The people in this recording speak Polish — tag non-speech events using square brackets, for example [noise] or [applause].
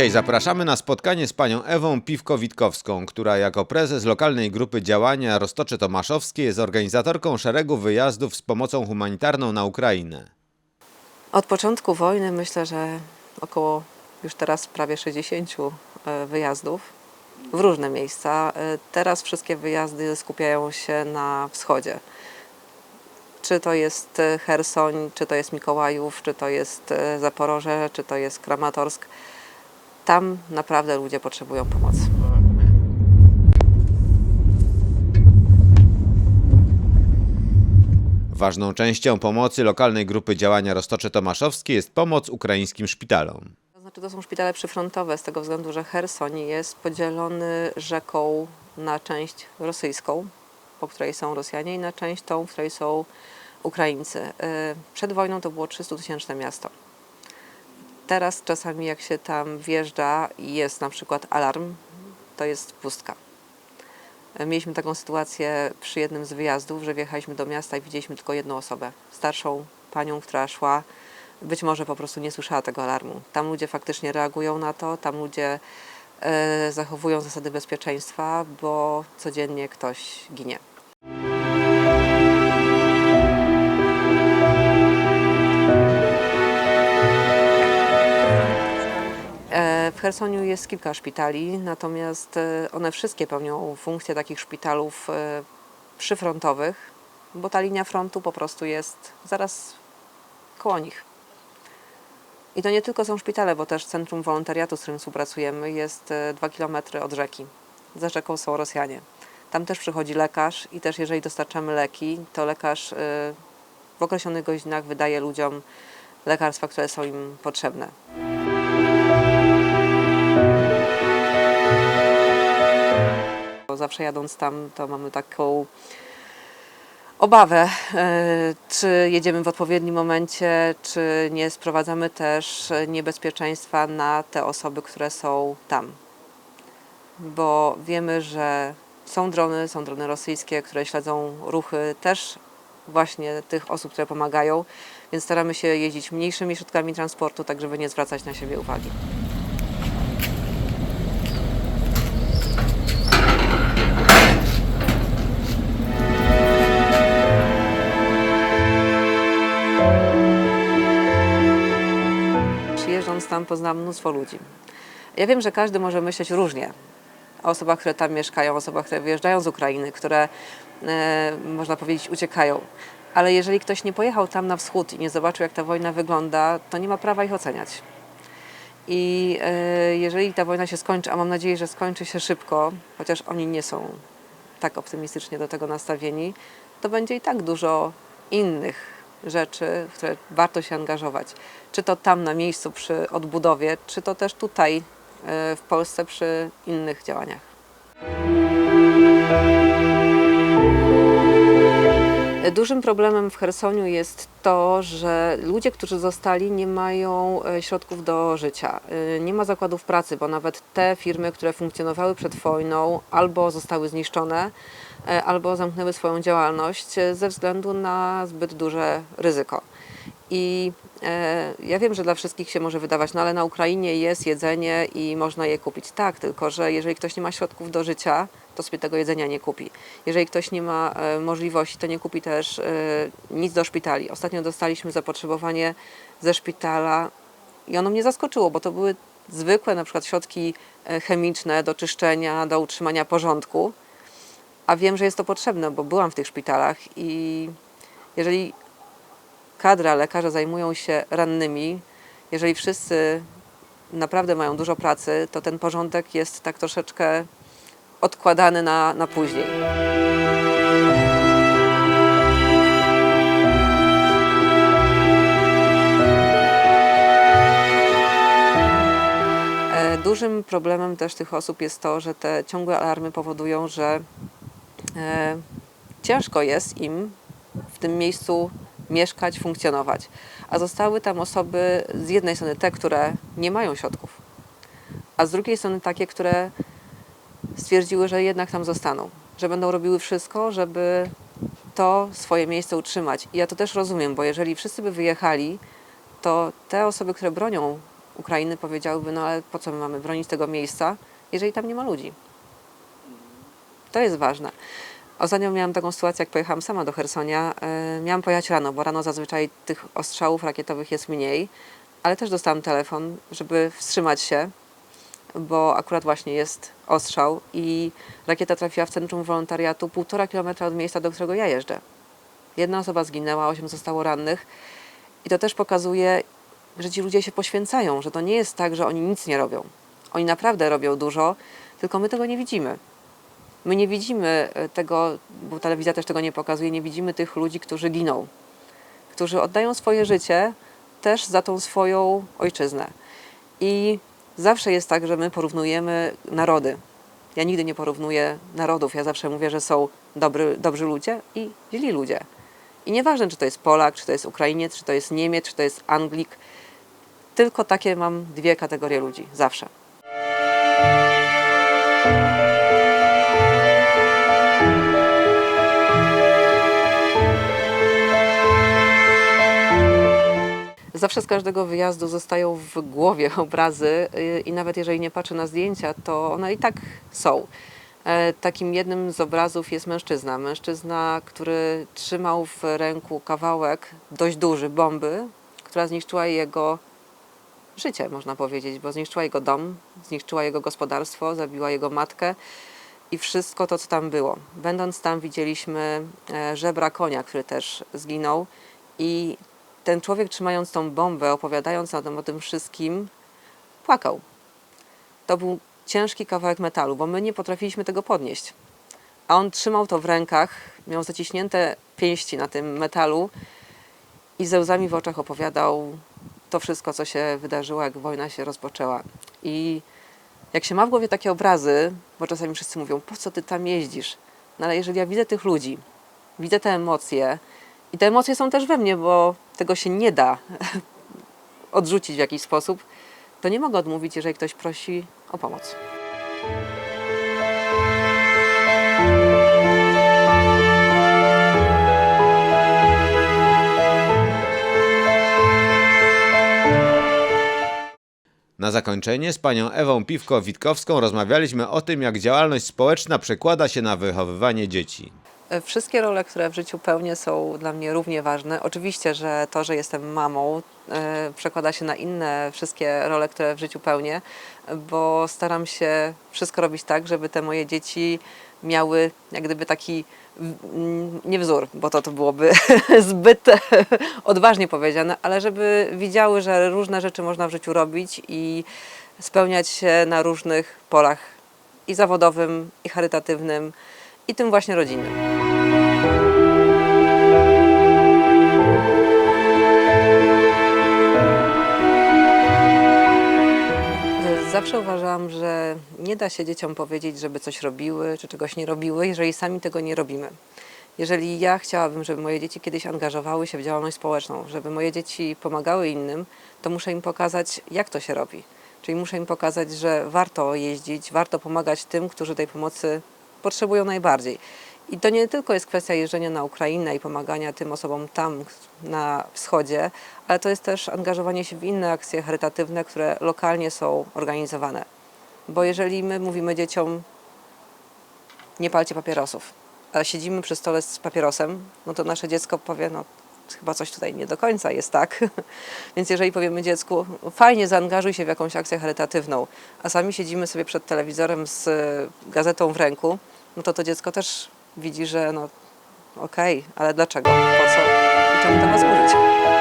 Dzisiaj zapraszamy na spotkanie z panią Ewą Piwko-Witkowską, która jako prezes lokalnej grupy działania Roztocze Tomaszowskie jest organizatorką szeregu wyjazdów z pomocą humanitarną na Ukrainę. Od początku wojny myślę, że około już teraz prawie 60 e, wyjazdów w różne miejsca. E, Teraz wszystkie wyjazdy skupiają się na wschodzie. Czy to jest e, Hersoń, czy to jest Mikołajów, czy to jest Zaporoże, czy to jest Kramatorsk. Tam naprawdę ludzie potrzebują pomocy. Ważną częścią pomocy lokalnej grupy działania Roztocze Tomaszowskie jest pomoc ukraińskim szpitalom. To znaczy to są szpitale przyfrontowe z tego względu, że Hersoń jest podzielony rzeką na część rosyjską, po której są Rosjanie i na część tą, w której są Ukraińcy. Y, Przed wojną to było 300 tysięczne miasto. Teraz czasami jak się tam wjeżdża i jest na przykład alarm, to jest pustka. Mieliśmy taką sytuację przy jednym z wyjazdów, że wjechaliśmy do miasta i widzieliśmy tylko jedną osobę, starszą panią, która szła być może po prostu nie słyszała tego alarmu. Tam ludzie faktycznie reagują na to, tam ludzie e, zachowują zasady bezpieczeństwa, bo codziennie ktoś ginie. W Chersoniu jest kilka szpitali, natomiast e, one wszystkie pełnią funkcję takich szpitalów e, przyfrontowych, bo ta linia frontu po prostu jest zaraz koło nich. I to nie tylko są szpitale, bo też Centrum Wolontariatu, z którym współpracujemy, jest e, dwa kilometry od rzeki. Za rzeką są Rosjanie. Tam też przychodzi lekarz i też jeżeli dostarczamy leki, to lekarz e, w określonych godzinach wydaje ludziom lekarstwa, które są im potrzebne. Bo Zawsze jadąc tam, to mamy taką obawę, e, czy jedziemy w odpowiednim momencie, czy nie sprowadzamy też niebezpieczeństwa na te osoby, które są tam. Bo wiemy, że są drony, są drony rosyjskie, które śledzą ruchy też właśnie tych osób, które pomagają, więc staramy się jeździć mniejszymi środkami transportu, tak żeby nie zwracać na siebie uwagi. Tam poznam mnóstwo ludzi. Ja wiem, że każdy może myśleć różnie o osobach, które tam mieszkają, osobach, które wyjeżdżają z Ukrainy, które, e, można powiedzieć, uciekają. Ale jeżeli ktoś nie pojechał tam na wschód i nie zobaczył, jak ta wojna wygląda, to nie ma prawa ich oceniać. I e, jeżeli ta wojna się skończy, a mam nadzieję, że skończy się szybko, chociaż oni nie są tak optymistycznie do tego nastawieni, to będzie i tak dużo innych rzeczy, w które warto się angażować. Czy to tam na miejscu przy odbudowie, czy to też tutaj e, w Polsce przy innych działaniach. Dużym problemem w Chersoniu jest to, że ludzie, którzy zostali, nie mają e, środków do życia. E, Nie ma zakładów pracy, bo nawet te firmy, które funkcjonowały przed wojną, albo zostały zniszczone, e, albo zamknęły swoją działalność ze względu na zbyt duże ryzyko. I ja wiem, że dla wszystkich się może wydawać, no ale na Ukrainie jest jedzenie i można je kupić. Tak, tylko że jeżeli ktoś nie ma środków do życia, to sobie tego jedzenia nie kupi. Jeżeli ktoś nie ma e, możliwości, to nie kupi też e, nic do szpitali. Ostatnio dostaliśmy zapotrzebowanie ze szpitala i ono mnie zaskoczyło, bo to były zwykłe na przykład środki e, chemiczne do czyszczenia, do utrzymania porządku, a wiem, że jest to potrzebne, bo byłam w tych szpitalach i jeżeli kadra, lekarze zajmują się rannymi, jeżeli wszyscy naprawdę mają dużo pracy, to ten porządek jest tak troszeczkę odkładany na, na później. E, Dużym problemem też tych osób jest to, że te ciągłe alarmy powodują, że e, ciężko jest im w tym miejscu mieszkać, funkcjonować. A zostały tam osoby z jednej strony te, które nie mają środków, a z drugiej strony takie, które stwierdziły, że jednak tam zostaną, że będą robiły wszystko, żeby to swoje miejsce utrzymać. I ja to też rozumiem, bo jeżeli wszyscy by wyjechali, to te osoby, które bronią Ukrainy powiedziałyby, no ale po co my mamy bronić tego miejsca, jeżeli tam nie ma ludzi. To jest ważne. Ostatnio miałam taką sytuację, jak pojechałam sama do Hersonia. E, miałam pojechać rano, bo rano zazwyczaj tych ostrzałów rakietowych jest mniej, ale też dostałam telefon, żeby wstrzymać się, bo akurat właśnie jest ostrzał i rakieta trafiła w centrum wolontariatu półtora kilometra od miejsca, do którego ja jeżdżę. Jedna osoba zginęła, osiem zostało rannych i to też pokazuje, że ci ludzie się poświęcają, że to nie jest tak, że oni nic nie robią. Oni naprawdę robią dużo, tylko my tego nie widzimy. My nie widzimy e, tego, bo telewizja też tego nie pokazuje, nie widzimy tych ludzi, którzy giną, którzy oddają swoje życie też za tą swoją ojczyznę. I zawsze jest tak, że my porównujemy narody. Ja nigdy nie porównuję narodów. Ja zawsze mówię, że są dobry, dobrzy ludzie i źli ludzie. I nieważne, czy to jest Polak, czy to jest Ukrainiec, czy to jest Niemiec, czy to jest Anglik. Tylko takie mam dwie kategorie ludzi. Zawsze. Zawsze z każdego wyjazdu zostają w głowie [laughs] obrazy y, i nawet jeżeli nie patrzę na zdjęcia, to one i tak są. E, Takim jednym z obrazów jest mężczyzna. Mężczyzna, który trzymał w ręku kawałek dość duży bomby, która zniszczyła jego życie, można powiedzieć, bo zniszczyła jego dom, zniszczyła jego gospodarstwo, zabiła jego matkę i wszystko to, co tam było. Będąc tam, widzieliśmy e, żebra konia, który też zginął i ten człowiek trzymając tą bombę, opowiadając tym, o tym wszystkim, płakał. To był ciężki kawałek metalu, bo my nie potrafiliśmy tego podnieść. A on trzymał to w rękach, miał zaciśnięte pięści na tym metalu i ze łzami w oczach opowiadał to wszystko, co się wydarzyło, jak wojna się rozpoczęła. I jak się ma w głowie takie obrazy, bo czasami wszyscy mówią, po co ty tam jeździsz? No ale jeżeli ja widzę tych ludzi, widzę te emocje i te emocje są też we mnie, bo tego się nie da [laughs] odrzucić w jakiś sposób, to nie mogę odmówić, jeżeli ktoś prosi o pomoc. Na zakończenie z panią Ewą Piwko-Witkowską rozmawialiśmy o tym, jak działalność społeczna przekłada się na wychowywanie dzieci. Wszystkie role, które w życiu pełnię, są dla mnie równie ważne. Oczywiście, że to, że jestem mamą, e, przekłada się na inne wszystkie role, które w życiu pełnię, bo staram się wszystko robić tak, żeby te moje dzieci miały jak gdyby taki nie wzór, bo to, to byłoby [laughs] zbyt odważnie powiedziane, ale żeby widziały, że różne rzeczy można w życiu robić i spełniać się na różnych polach i zawodowym, i charytatywnym, i tym właśnie rodzinnym. Zawsze uważałam, że nie da się dzieciom powiedzieć, żeby coś robiły, czy czegoś nie robiły, jeżeli sami tego nie robimy. Jeżeli ja chciałabym, żeby moje dzieci kiedyś angażowały się w działalność społeczną, żeby moje dzieci pomagały innym, to muszę im pokazać, jak to się robi. Czyli muszę im pokazać, że warto jeździć, warto pomagać tym, którzy tej pomocy potrzebują najbardziej. I to nie tylko jest kwestia jeżdżenia na Ukrainę i pomagania tym osobom tam na wschodzie, ale to jest też angażowanie się w inne akcje charytatywne, które lokalnie są organizowane. Bo jeżeli my mówimy dzieciom, nie palcie papierosów, a siedzimy przy stole z papierosem, no to nasze dziecko powie, no chyba coś tutaj nie do końca jest tak. [laughs] Więc jeżeli powiemy dziecku, fajnie zaangażuj się w jakąś akcję charytatywną, a sami siedzimy sobie przed telewizorem z e, gazetą w ręku, no to to dziecko też widzi, że no okej, ale dlaczego, po co i czemu to ma służyć?